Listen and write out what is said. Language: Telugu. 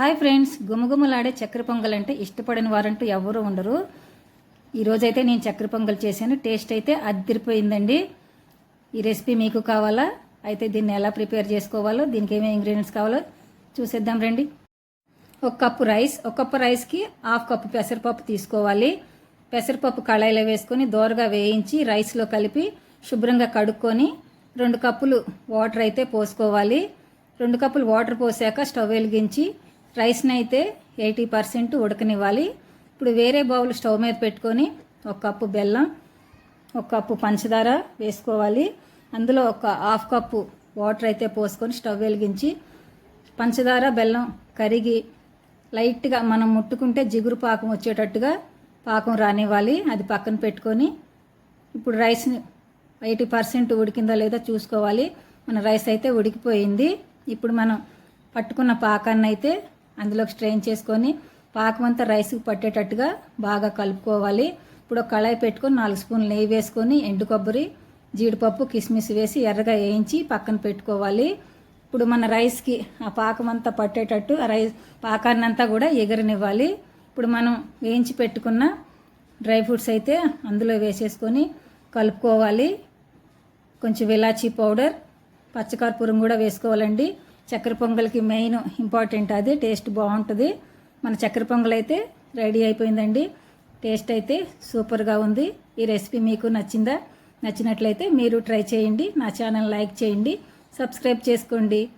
హాయ్ ఫ్రెండ్స్ గుమగుమలాడే చక్కెర పొంగల్ అంటే ఇష్టపడని వారంటూ ఎవరు ఉండరు. ఈరోజైతే నేను చక్కెర పొంగల్ చేశాను. టేస్ట్ అయితే అదిరిపోయిందండి ఈ రెసిపీ మీకు కావాలా? అయితే దీన్ని ఎలా ప్రిపేర్ చేసుకోవాలో దీనికి ఏమేమి ఇంగ్రీడియంట్స్ కావాలో చూసేద్దాం రండి. ఒక కప్పు రైస్ ఒక కప్పు రైస్కి హాఫ్ కప్పు పెసరపప్పు తీసుకోవాలి. పెసరపప్పు కళాయిలో వేసుకొని దోరగా వేయించి రైస్లో కలిపి శుభ్రంగా కడుక్కొని రెండు కప్పులు వాటర్ అయితే పోసుకోవాలి. రెండు కప్పులు వాటర్ పోసాక స్టవ్ వెలిగించి రైస్ని అయితే ఎయిటీ పర్సెంట్ ఉడకనివ్వాలి. ఇప్పుడు వేరే బౌల్ స్టవ్ మీద పెట్టుకొని ఒక కప్పు బెల్లం ఒక కప్పు పంచదార వేసుకోవాలి. అందులో ఒక హాఫ్ కప్పు వాటర్ అయితే పోసుకొని స్టవ్ వెలిగించి పంచదార బెల్లం కరిగి లైట్గా మనం ముట్టుకుంటే జిగురు పాకం వచ్చేటట్టుగా పాకం రానివ్వాలి. అది పక్కన పెట్టుకొని ఇప్పుడు రైస్ ఎయిటీ పర్సెంట్ ఉడికిందో లేదో చూసుకోవాలి. మన రైస్ అయితే ఉడికిపోయింది. ఇప్పుడు మనం పట్టుకున్న పాకాన్ని అయితే అందులోకి స్ట్రెయిన్ చేసుకొని పాకమంతా రైస్కి పట్టేటట్టుగా బాగా కలుపుకోవాలి. ఇప్పుడు కళాయి పెట్టుకొని నాలుగు స్పూన్లు నెయ్యి వేసుకొని ఎండు కొబ్బరి జీడిపప్పు కిస్మిస్ వేసి ఎర్రగా వేయించి పక్కన పెట్టుకోవాలి. ఇప్పుడు మన రైస్కి ఆ పాకం అంతా పట్టేటట్టు ఆ రైస్ పాకాన్ని అంతా కూడా ఎగరనివ్వాలి. ఇప్పుడు మనం వేయించి పెట్టుకున్న డ్రై ఫ్రూట్స్ అయితే అందులో వేసేసుకొని కలుపుకోవాలి. కొంచెం ఇలాచీ పౌడర్ పచ్చకర్పూరం కూడా వేసుకోవాలండి. చక్కెర పొంగల్కి మెయిన్ ఇంపార్టెంట్ అది. టేస్ట్ బాగుంటుంది. మన చక్కెర పొంగల్ అయితే రెడీ అయిపోయిందండి. టేస్ట్ అయితే సూపర్గా ఉంది. ఈ రెసిపీ మీకు నచ్చిందా? నచ్చినట్లయితే మీరు ట్రై చేయండి. నా ఛానల్ లైక్ చేయండి. సబ్స్క్రైబ్ చేసుకోండి.